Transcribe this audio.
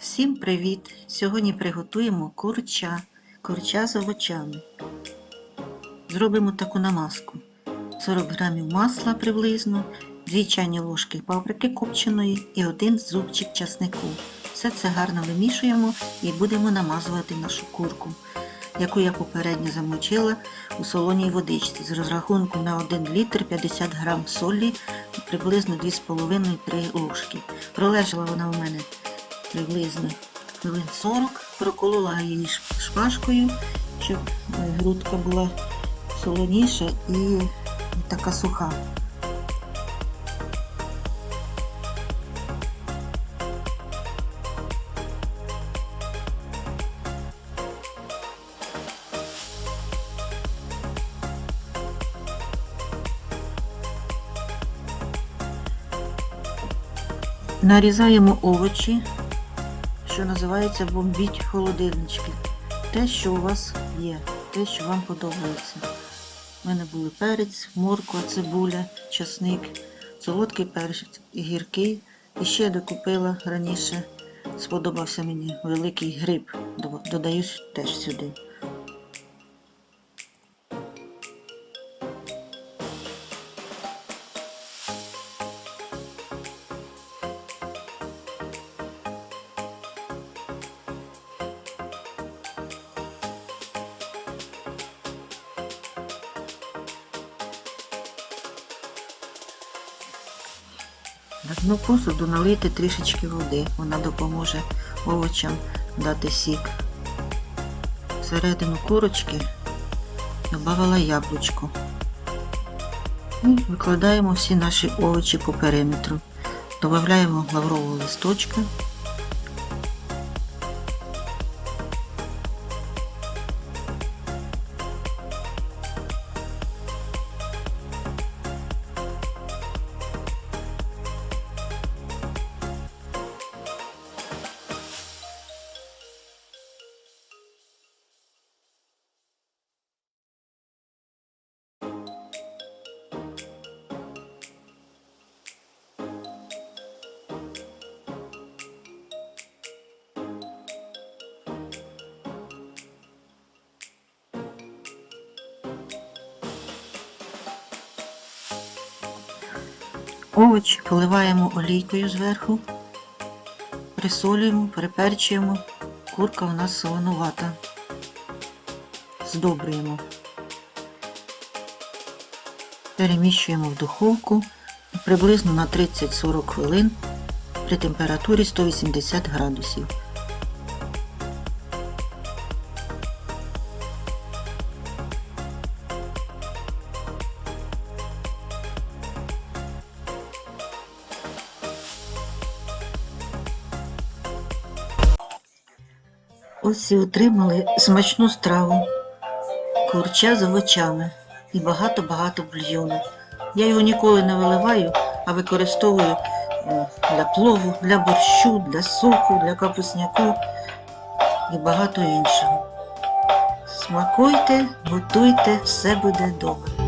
Всім привіт! Сьогодні приготуємо курча, курча з овочами. Зробимо таку намазку. 40 грамів масла приблизно, 2 чайні ложки паприки копченої і один зубчик часнику. Все це гарно вимішуємо і будемо намазувати нашу курку, яку я попередньо замочила у солоній водичці з розрахунку на 1 літр 50 грам солі, приблизно 2,5-3 ложки. Пролежала вона у мене приблизно хвилин 40, проколола її шпажкою, щоб е, грудка була солоніша і така суха. Нарізаємо овочі, що називається бомбіть холодильнички. Те, що у вас є, те, що вам подобається. У мене були перець, морква, цибуля, часник, солодкий перець і гіркий. І ще докупила раніше, сподобався мені великий гриб. Додаю- теж сюди. На дно посуду налити трішечки води. Вона допоможе овочам дати сік. Всередину курочки додавала яблучко. І викладаємо всі наші овочі по периметру. Додаємо лаврового листочка. Овочі поливаємо олійкою зверху, присолюємо, приперчуємо. Курка у нас солонувата. Здобрюємо. Переміщуємо в духовку приблизно на 30-40 хвилин при температурі 180 градусів. Ось і отримали смачну страву, курча з овочами і багато-багато бульйону. Я його ніколи не виливаю, а використовую для плову, для борщу, для супу, для капусняку і багато іншого. Смакуйте, готуйте, все буде добре.